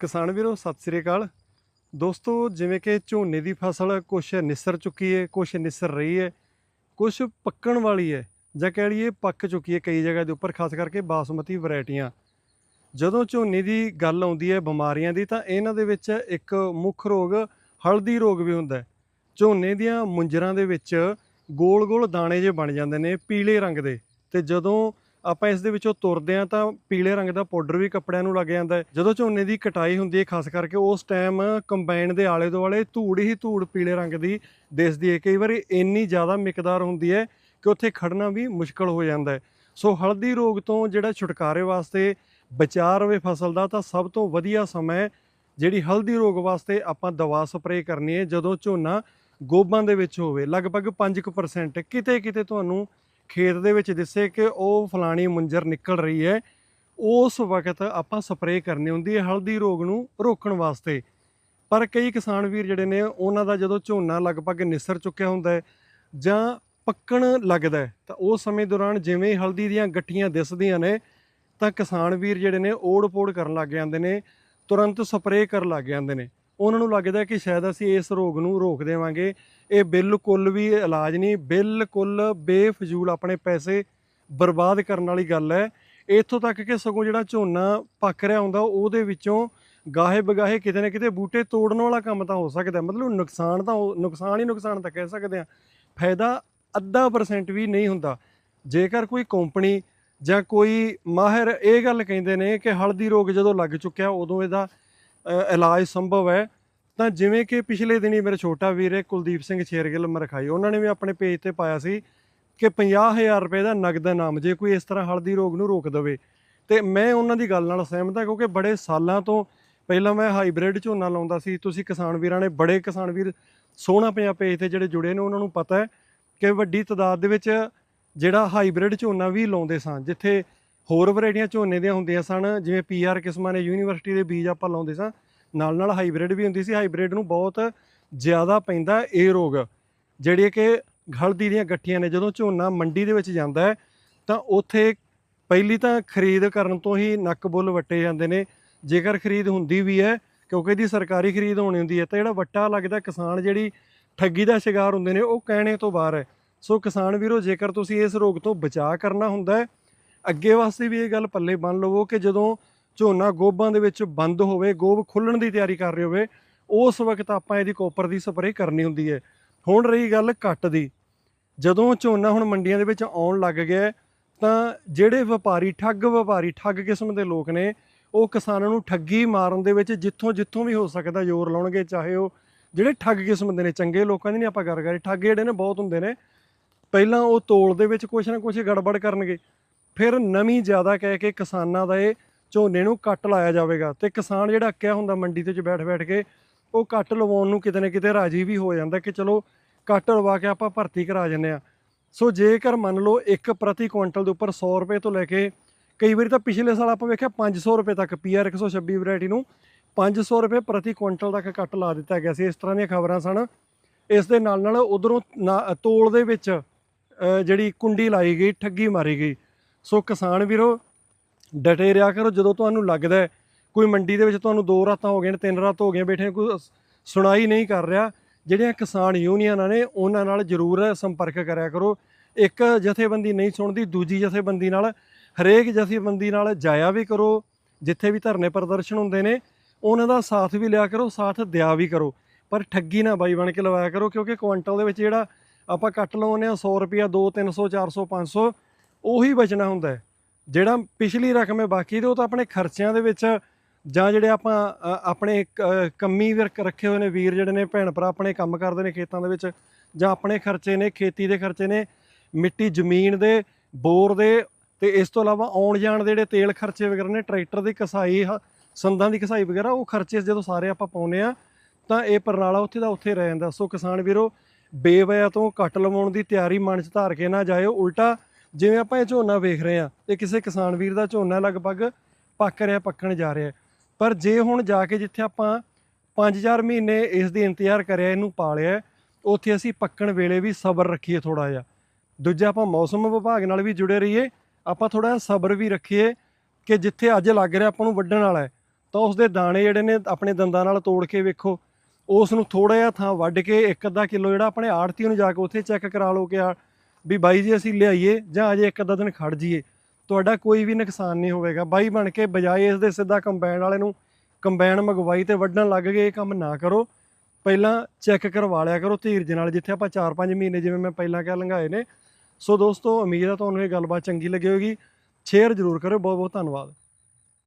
ਕਿਸਾਨ ਵੀਰੋ, ਸਤਿ ਸ੍ਰੀ ਅਕਾਲ। ਦੋਸਤੋ, ਜਿਵੇਂ ਕਿ ਝੋਨੇ ਦੀ ਫਸਲ ਕੁਛ ਨਿਸਰ ਚੁੱਕੀ ਹੈ ਕੁਛ ਨਿਸਰ ਰਹੀ ਹੈ ਕੁਛ ਪੱਕਣ ਵਾਲੀ ਹੈ ਜਾਂ ਕਹਿ ਲਈਏ ਪੱਕ ਚੁੱਕੀ ਹੈ ਕਈ ਜਗ੍ਹਾ ਦੇ ਉੱਪਰ, ਖਾਸ ਕਰਕੇ ਬਾਸਮਤੀ ਵੈਰਾਈਟੀਆਂ। ਜਦੋਂ ਝੋਨੇ ਦੀ ਗੱਲ ਆਉਂਦੀ ਹੈ ਬਿਮਾਰੀਆਂ ਦੀ, ਤਾਂ ਇਹਨਾਂ ਦੇ ਵਿੱਚ ਇੱਕ ਮੁੱਖ ਰੋਗ ਹਲਦੀ ਰੋਗ ਵੀ ਹੁੰਦਾ ਹੈ ਝੋਨੇ ਦੀਆਂ ਮੁੰਜਰਾਂ ਦੇ ਵਿੱਚ ਗੋਲ-ਗੋਲ ਦਾਣੇ ਜੇ ਬਣ ਜਾਂਦੇ ਨੇ ਪੀਲੇ ਰੰਗ ਦੇ, ਤੇ ਜਦੋਂ ਆਪਾਂ ਇਸ ਦੇ ਵਿੱਚੋਂ ਤੁਰਦੇ ਆ ਤਾਂ ਪੀਲੇ ਰੰਗ ਦਾ ਪਾਊਡਰ ਵੀ ਕੱਪੜਿਆਂ ਨੂੰ ਲੱਗ ਜਾਂਦਾ ਹੈ। ਜਦੋਂ ਝੋਨੇ ਦੀ ਕਟਾਈ ਹੁੰਦੀ ਹੈ ਖਾਸ ਕਰਕੇ ਉਸ ਟਾਈਮ ਕੰਬਾਈਨ ਦੇ ਆਲੇ ਦੁਆਲੇ ਧੂੜ ਹੀ ਧੂੜ ਪੀਲੇ ਰੰਗ ਦੀ ਦਿਸਦੀ ਹੈ। ਕਈ ਵਾਰੀ ਇੰਨੀ ਜ਼ਿਆਦਾ ਮਿਕਦਾਰ ਹੁੰਦੀ ਹੈ ਕਿ ਉੱਥੇ ਖੜਨਾ ਵੀ ਮੁਸ਼ਕਲ ਹੋ ਜਾਂਦਾ ਹੈ। ਸੋ ਹਲਦੀ ਰੋਗ ਤੋਂ ਜਿਹੜਾ ਛੁਟਕਾਰੇ ਵਾਸਤੇ ਬਚਾਅ ਰਵੇ ਫਸਲ ਦਾ ਤਾਂ ਸਭ ਤੋਂ ਵਧੀਆ ਸਮਾਂ ਜਿਹੜੀ ਹਲਦੀ ਰੋਗ ਵਾਸਤੇ ਆਪਾਂ ਦਵਾ ਸਪਰੇਅ ਕਰਨੀ ਹੈ ਜਦੋਂ ਝੋਨਾ ਗੋਬਾਂ ਦੇ ਵਿੱਚ ਹੋਵੇ। ਲਗਭਗ 5% ਕਿਤੇ ਕਿਤੇ ਤੁਹਾਨੂੰ ਖੇਤ ਦੇ ਵਿੱਚ ਦਿਸੇ ਕਿ ਉਹ ਫਲਾਣੀ ਮੁੰਜਰ ਨਿਕਲ ਰਹੀ ਹੈ। ਉਸ ਵਕਤ ਆਪਾਂ ਸਪਰੇਅ ਕਰਨੀ ਹੁੰਦੀ ਹੈ ਹਲਦੀ ਰੋਗ ਨੂੰ ਰੋਕਣ ਵਾਸਤੇ। ਪਰ ਕਈ ਕਿਸਾਨ ਵੀਰ ਜਿਹੜੇ ਨੇ, ਉਹਨਾਂ ਦਾ ਜਦੋਂ ਝੋਨਾ ਲਗਭਗ ਨਿਸਰ ਚੁੱਕਿਆ ਹੁੰਦਾ ਹੈ ਜਾਂ ਪੱਕਣ ਲੱਗਦਾ ਤਾਂ ਉਸ ਸਮੇਂ ਦੌਰਾਨ ਜਿਵੇਂ ਹਲਦੀ ਦੀਆਂ ਗੱਠੀਆਂ ਦਿਸਦੀਆਂ ਨੇ, ਤਾਂ ਕਿਸਾਨ ਵੀਰ ਜਿਹੜੇ ਨੇ, ਓੜ-ਪੋੜ ਕਰਨ ਲੱਗ ਜਾਂਦੇ ਨੇ, ਤੁਰੰਤ ਸਪਰੇਅ ਕਰਨ ਲੱਗ ਜਾਂਦੇ ਨੇ। ਉਹਨਾਂ ਨੂੰ ਲੱਗਦਾ ਕਿ ਸ਼ਾਇਦ ਅਸੀਂ ਇਸ ਰੋਗ ਨੂੰ ਰੋਕ ਦੇਵਾਂਗੇ। ਇਹ ਬਿਲਕੁਲ ਵੀ ਇਲਾਜ ਨਹੀਂ, ਬਿਲਕੁਲ ਬੇਫਜ਼ੂਲ ਆਪਣੇ ਪੈਸੇ ਬਰਬਾਦ ਕਰਨ ਵਾਲੀ ਗੱਲ ਹੈ। ਇੱਥੋਂ ਤੱਕ ਕਿ ਸਗੋਂ ਜਿਹੜਾ ਝੋਨਾ ਪੱਕ ਰਿਹਾ ਹੁੰਦਾ, ਉਹਦੇ ਵਿੱਚੋਂ ਗਾਹੇ ਬਗਾਹੇ ਕਿਤੇ ਨਾ ਕਿਤੇ ਬੂਟੇ ਤੋੜਨ ਵਾਲਾ ਕੰਮ ਤਾਂ ਹੋ ਸਕਦਾ ਮਤਲਬ ਨੁਕਸਾਨ ਤਾਂ ਹੋ- ਨੁਕਸਾਨ ਹੀ ਨੁਕਸਾਨ ਤਾਂ ਕਹਿ ਸਕਦੇ ਆ ਫਾਇਦਾ ਅੱਧਾ ਪਰਸੈਂਟ ਵੀ ਨਹੀਂ ਹੁੰਦਾ। ਜੇਕਰ ਕੋਈ ਕੰਪਨੀ ਜਾਂ ਕੋਈ ਮਾਹਿਰ ਇਹ ਗੱਲ ਕਹਿੰਦੇ ਨੇ ਕਿ ਹਲਦੀ ਰੋਗ ਜਦੋਂ ਲੱਗ ਚੁੱਕਿਆ, ਉਦੋਂ ਇਹਦਾ ਇਲਾਜ ਸੰਭਵ ਹੈ। ਤਾਂ ਜਿਵੇਂ ਕਿ ਪਿਛਲੇ ਦਿਨੀ ਮੇਰੇ ਛੋਟਾ ਵੀਰ ਹੈ ਕੁਲਦੀਪ ਸਿੰਘ ਸ਼ੇਰਗਿੱਲ ਮਰਖਾਈ ਉਹਨਾਂ ਨੇ ਵੀ ਆਪਣੇ ਪੇਜ ਤੇ ਪਾਇਆ ਸੀ ਕਿ 50000 ਰੁਪਏ ਦਾ ਨਗਦ ਇਨਾਮ ਜੇ ਕੋਈ ਇਸ ਤਰ੍ਹਾਂ ਹਲਦੀ ਰੋਗ ਨੂੰ ਰੋਕ ਦੇਵੇ। ਤੇ ਮੈਂ ਉਹਨਾਂ ਦੀ ਗੱਲ ਨਾਲ ਸਹਿਮਤ ਹਾਂ ਕਿਉਂਕਿ ਬੜੇ ਸਾਲਾਂ ਤੋਂ ਪਹਿਲਾਂ ਮੈਂ ਹਾਈਬ੍ਰਿਡ ਝੋਨਾ ਲਾਉਂਦਾ ਸੀ। ਤੁਸੀਂ ਕਿਸਾਨ ਵੀਰਾਂ ਨੇ, ਬੜੇ ਕਿਸਾਨ ਵੀਰ ਸੋਹਣਾ ਪੰਜਾਬ ਪੇਜ ਤੇ ਜਿਹੜੇ ਜੁੜੇ ਨੇ, ਉਹਨਾਂ ਨੂੰ ਪਤਾ ਹੈ ਕਿ ਵੱਡੀ ਤਾਦਾਦ ਦੇ ਵਿੱਚ ਜਿਹੜਾ ਹਾਈਬ੍ਰਿਡ ਝੋਨਾ ਵੀ ਲਾਉਂਦੇ ਸਨ ਜਿੱਥੇ ਹੋਰ ਵੈਰਾਈਟੀਆਂ ਝੋਨੇ ਦੀਆਂ ਹੁੰਦੀਆਂ ਸਨ, ਜਿਵੇਂ ਪੀਆਰ ਕਿਸਮਾਂ ਨੇ ਯੂਨੀਵਰਸਿਟੀ ਦੇ ਬੀਜ ਆਪਾਂ ਲਾਉਂਦੇ ਸਾਂ ਨਾਲ ਨਾਲ ਹਾਈਬ੍ਰਿਡ ਵੀ ਹੁੰਦੀ ਸੀ। ਹਾਈਬ੍ਰਿਡ ਨੂੰ ਬਹੁਤ ਜ਼ਿਆਦਾ ਪੈਂਦਾ ਇਹ ਰੋਗ, ਜਿਹੜੇ ਕਿ ਹਲਦੀ ਦੀਆਂ ਗੱਠੀਆਂ ਨੇ। ਜਦੋਂ ਝੋਨਾ ਮੰਡੀ ਦੇ ਵਿੱਚ ਜਾਂਦਾ ਹੈ, ਤਾਂ ਉੱਥੇ ਪਹਿਲੀ ਤਾਂ ਖਰੀਦ ਕਰਨ ਤੋਂ ਹੀ ਨੱਕ ਬੁੱਲ ਵੱਟੇ ਜਾਂਦੇ ਨੇ। ਜੇਕਰ ਖਰੀਦ ਹੁੰਦੀ ਵੀ ਹੈ, ਕਿਉਂਕਿ ਇਹਦੀ ਸਰਕਾਰੀ ਖਰੀਦ ਹੋਣੀ ਹੁੰਦੀ ਹੈ, ਤਾਂ ਜਿਹੜਾ ਵੱਟਾ ਲੱਗਦਾ ਕਿਸਾਨ ਜਿਹੜੀ ਠੱਗੀ ਦਾ ਸ਼ਿਕਾਰ ਹੁੰਦੇ ਨੇ, ਉਹ ਕਹਿਣੇ ਤੋਂ ਬਾਹਰ ਹੈ। ਸੋ ਕਿਸਾਨ ਵੀਰੋ, ਜੇਕਰ ਤੁਸੀਂ ਇਸ ਰੋਗ ਤੋਂ ਬਚਾਅ ਕਰਨਾ ਹੁੰਦਾ ਹੈ, ਅੱਗੇ ਵਾਸਤੇ ਵੀ ਇਹ ਗੱਲ ਪੱਲੇ ਬੰਨ ਲਵੋ ਕਿ ਜਦੋਂ ਝੋਨਾ ਗੋਬਾਂ ਦੇ ਵਿੱਚ ਬੰਦ ਹੋਵੇ, ਗੋਬ ਖੁੱਲਣ ਦੀ ਤਿਆਰੀ ਕਰ ਰਹੇ ਹੋਵੇ, ਉਸ ਵਕਤ ਆਪਾਂ ਇਹਦੀ ਕੋਪਰ ਦੀ ਸਪਰੇਅ ਕਰਨੀ ਹੁੰਦੀ ਹੈ। ਹੁਣ ਰਹੀ ਗੱਲ ਕੱਟ ਦੀ। ਜਦੋਂ ਝੋਨਾ ਹੁਣ ਮੰਡੀਆਂ ਦੇ ਵਿੱਚ ਆਉਣ ਲੱਗ ਗਿਆ ਤਾਂ ਜਿਹੜੇ ਵਪਾਰੀ, ਠੱਗ ਵਪਾਰੀ, ਠੱਗ ਕਿਸਮ ਦੇ ਲੋਕ ਨੇ, ਉਹ ਕਿਸਾਨਾਂ ਨੂੰ ਠੱਗੀ ਮਾਰਨ ਦੇ ਵਿੱਚ ਜਿੱਥੋਂ ਜਿੱਥੋਂ ਵੀ ਹੋ ਸਕਦਾ ਜ਼ੋਰ ਲਾਉਣਗੇ, ਚਾਹੇ ਉਹ ਜਿਹੜੇ ਠੱਗ ਕਿਸਮ ਦੇ ਨੇ, ਚੰਗੇ ਲੋਕਾਂ ਦੀ ਨਹੀਂ ਆਪਾਂ ਗੱਲ ਕਰੀ ਠੱਗ ਜਿਹੜੇ ਨੇ ਬਹੁਤ ਹੁੰਦੇ ਨੇ, ਪਹਿਲਾਂ ਉਹ ਤੋਲ ਦੇ ਵਿੱਚ ਕੁਛ ਨਾ ਕੁਛ ਗੜਬੜ ਕਰਨਗੇ। ਫਿਰ ਨਵੀਂ ਜ਼ਿਆਦਾ ਕਹਿ ਕੇ ਕਿਸਾਨਾਂ ਦਾ ਇਹ ਝੋਨੇ ਨੂੰ ਕੱਟ ਲਾਇਆ ਜਾਵੇਗਾ ਤੇ ਕਿਸਾਨ ਜਿਹੜਾ ਅੱਕਿਆ ਹੁੰਦਾ ਮੰਡੀ ਦੇ ਵਿੱਚ ਬੈਠ ਬੈਠ ਕੇ, ਉਹ ਕੱਟ ਲਵਾਉਣ ਨੂੰ ਕਿਤੇ ਨਾ ਕਿਤੇ ਰਾਜੀ ਵੀ ਹੋ ਜਾਂਦਾ ਕਿ ਚਲੋ ਕੱਟ ਲਵਾ ਕੇ ਆਪਾਂ ਭਰਤੀ ਕਰਾ ਜੰਨੇ ਆ ਸੋ ਜੇਕਰ ਮੰਨ ਲਓ ਇੱਕ ਪ੍ਰਤੀ ਕੁਇੰਟਲ ਦੇ ਉੱਪਰ 100 ਰੁਪਏ ਤੋਂ ਲੈ ਕੇ ਕਈ ਵਾਰੀ ਤਾਂ ਪਿਛਲੇ ਸਾਲ ਆਪਾਂ ਵੇਖਿਆ 500 ਰੁਪਏ ਤੱਕ ਪੀਆਰ 126 ਵੈਰਾਈਟੀ ਨੂੰ 500 ਰੁਪਏ ਪ੍ਰਤੀ ਕੁਇੰਟਲ ਤੱਕ ਕੱਟ ਲਾ ਦਿੱਤਾ ਗਿਆ ਸੀ। ਇਸ ਤਰ੍ਹਾਂ ਦੀਆਂ ਖਬਰਾਂ ਸਨ। ਇਸ ਦੇ ਨਾਲ ਨਾਲ ਉਧਰੋਂ ਤੋਲ ਦੇ ਵਿੱਚ ਜਿਹੜੀ ਕੁੰਡੀ ਲਾਈ ਗਈ, ਠੱਗੀ ਮਾਰੀ ਗਈ। ਸੋ ਕਿਸਾਨ ਵੀਰੋ ਡਟੇ ਰਿਹਾ ਕਰੋ, ਜਦੋਂ ਤੁਹਾਨੂੰ ਲੱਗਦਾ ਕੋਈ ਮੰਡੀ ਦੇ ਵਿੱਚ ਤੁਹਾਨੂੰ ਦੋ ਰਾਤਾਂ ਹੋ ਗਈਆਂ ਨੇ, ਤਿੰਨ ਰਾਤ ਹੋ ਗਈਆਂ ਬੈਠੇ ਕੋਈ ਸੁਣਾਈ ਨਹੀਂ ਕਰ ਰਿਹਾ, ਜਿਹੜੀਆਂ ਕਿਸਾਨ ਯੂਨੀਅਨਾਂ ਨੇ ਉਹਨਾਂ ਨਾਲ ਜ਼ਰੂਰ ਸੰਪਰਕ ਕਰਿਆ ਕਰੋ। ਇੱਕ ਜਥੇਬੰਦੀ ਨਹੀਂ ਸੁਣਦੀ, ਦੂਜੀ ਜਥੇਬੰਦੀ ਨਾਲ, ਹਰੇਕ ਜਥੇਬੰਦੀ ਨਾਲ ਜਾਇਆ ਵੀ ਕਰੋ, ਜਿੱਥੇ ਵੀ ਧਰਨੇ ਪ੍ਰਦਰਸ਼ਨ ਹੁੰਦੇ ਨੇ, ਉਹਨਾਂ ਦਾ ਸਾਥ ਵੀ ਲਿਆ ਕਰੋ, ਸਾਥ ਦਿਆ ਵੀ ਕਰੋ। ਪਰ ਠੱਗੀ ਨਾ ਬਾਈ ਬਣ ਕੇ ਲਵਾਇਆ ਕਰੋ, ਕਿਉਂਕਿ ਕੁਇੰਟਲ ਦੇ ਵਿੱਚ ਜਿਹੜਾ ਆਪਾਂ ਕੱਟ ਲਵਾਉਂਦੇ ਆ 100 ਰੁਪਿਆ 2 300 400 500 ਉਹੀ ਬਚਣਾ ਹੁੰਦਾ ਹੈ। ਜਿਹੜਾ ਪਿਛਲੀ ਰਕਮ ਹੈ ਬਾਕੀ ਦੇ, ਉਹ ਤਾਂ ਆਪਣੇ ਖਰਚਿਆਂ ਦੇ ਵਿੱਚ ਜਾਂ ਜਿਹੜੇ ਆਪਾਂ ਆਪਣੇ ਕ- ਕੰਮੀ ਵਿਰਕ ਰੱਖੇ ਹੋਏ ਨੇ, ਵੀਰ ਜਿਹੜੇ ਨੇ, ਭੈਣ ਭਰਾ ਆਪਣੇ ਕੰਮ ਕਰਦੇ ਨੇ ਖੇਤਾਂ ਦੇ ਵਿੱਚ, ਜਾਂ ਆਪਣੇ ਖਰਚੇ ਨੇ, ਖੇਤੀ ਦੇ ਖਰਚੇ ਨੇ, ਮਿੱਟੀ, ਜ਼ਮੀਨ ਦੇ, ਬੋਰ ਦੇ, ਤੇ ਇਸ ਤੋਂ ਇਲਾਵਾ ਆਉਣ ਜਾਣ ਦੇ ਜਿਹੜੇ ਤੇਲ ਖਰਚੇ ਵਗੈਰਾ ਨੇ, ਟਰੈਕਟਰ ਦੀ ਕਸਾਈ, ਹ- ਸੰਦਾਂ ਦੀ ਕਸਾਈ ਵਗੈਰਾ, ਉਹ ਖਰਚੇ ਜਦੋਂ ਸਾਰੇ ਆਪਾਂ ਪਾਉਨੇ ਆ ਤਾਂ ਇਹ ਪਰਨਾਲਾ ਉੱਥੇ ਦਾ ਉੱਥੇ ਰਹਿ ਜਾਂਦਾ। ਸੋ ਕਿਸਾਨ ਵੀਰੋ ਬੇਵਜ੍ਹਾ ਤੋਂ ਕੱਟ ਲਵਾਉਣ ਦੀ ਤਿਆਰੀ ਮਨ 'ਚ ਧਾਰ ਕੇ ਨਾ ਜਾਇਓ, ਉਲਟਾ ਜਿਵੇਂ ਆਪਾਂ ਇਹ ਝੋਨਾ ਵੇਖ ਰਹੇ ਆ ਇਹ ਕਿਸੇ ਕਿਸਾਨ ਵੀਰ ਦਾ ਝੋਨਾ ਲਗਭਗ ਪੱਕ ਰਿਹਾ, ਪੱਕਣ ਜਾ ਰਿਹਾ ਪਰ ਜੇ ਹੁਣ ਜਾ ਕੇ ਜਿੱਥੇ ਆਪਾਂ 5-4 ਮਹੀਨੇ ਇਸ ਦੀ ਇੰਤਜ਼ਾਰ ਕਰਿਆ, ਇਹਨੂੰ ਪਾਲਿਆ ਉੱਥੇ ਅਸੀਂ ਪੱਕਣ ਵੇਲੇ ਵੀ ਸਬਰ ਰੱਖੀਏ ਥੋੜਾ ਜਿਹਾ। ਦੂਜਾ ਆਪਾਂ ਮੌਸਮ ਵਿਭਾਗ ਨਾਲ ਵੀ ਜੁੜੇ ਰਹੀਏ, ਆਪਾਂ ਥੋੜਾ ਜਿਹਾ ਸਬਰ ਵੀ ਰੱਖੀਏ ਕਿ ਜਿੱਥੇ ਅੱਜ ਲੱਗ ਰਿਹਾ ਆਪਾਂ ਨੂੰ ਵੱਢਣ ਵਾਲਾ ਹੈ, ਤਾਂ ਉਸ ਦੇ ਦਾਣੇ ਜਿਹੜੇ ਨੇ ਆਪਣੇ ਦੰਦਾਂ ਨਾਲ ਤੋੜ ਕੇ ਵੇਖੋ, ਉਸ ਨੂੰ ਥੋੜਾ ਜਿਹਾ ਥਾਂ ਵੱਢ ਕੇ ਇੱਕ ਅੱਧਾ ਕਿਲੋ ਜਿਹੜਾ ਆਪਣੇ ਆੜਤੀ ਨੂੰ ਜਾ ਕੇ ਉੱਥੇ ਚੈੱਕ ਕਰਾ ਲਓ ਕਿ ਆ ਵੀ ਬਾਈ ਜੀ ਅਸੀਂ ਲਿਆਈਏ ਜਾਂ ਅਜੇ ਇੱਕ ਅੱਧਾ ਦਿਨ ਖੜ ਜਾਈਏ, ਤੁਹਾਡਾ ਕੋਈ ਵੀ ਨੁਕਸਾਨ ਨਹੀਂ ਹੋਵੇਗਾ। ਬਾਈ ਬਣ ਕੇ ਬਜਾਏ ਇਸ ਦੇ ਸਿੱਧਾ ਕੰਬਾਈਨ ਵਾਲੇ ਨੂੰ ਕੰਬਾਈਨ ਮੰਗਵਾਈ ਤੇ ਵੱਢਣ ਲੱਗ ਗਏ, ਇਹ ਕੰਮ ਨਾ ਕਰੋ। ਪਹਿਲਾਂ ਚੈੱਕ ਕਰਵਾ ਲਿਆ ਕਰੋ ਧੀਰਜ ਨਾਲ, ਜਿੱਥੇ ਆਪਾਂ 4-5 ਮਹੀਨੇ ਜਿਵੇਂ ਮੈਂ ਪਹਿਲਾਂ ਕਿਹਾ ਲੰਘਾਏ ਨੇ। ਸੋ ਦੋਸਤੋ, ਉਮੀਦ ਹੈ ਤੁਹਾਨੂੰ ਇਹ ਗੱਲਬਾਤ ਚੰਗੀ ਲੱਗੀ ਹੋਵੇਗੀ। ਸ਼ੇਅਰ ਜ਼ਰੂਰ ਕਰਿਓ। ਬਹੁਤ ਬਹੁਤ ਧੰਨਵਾਦ।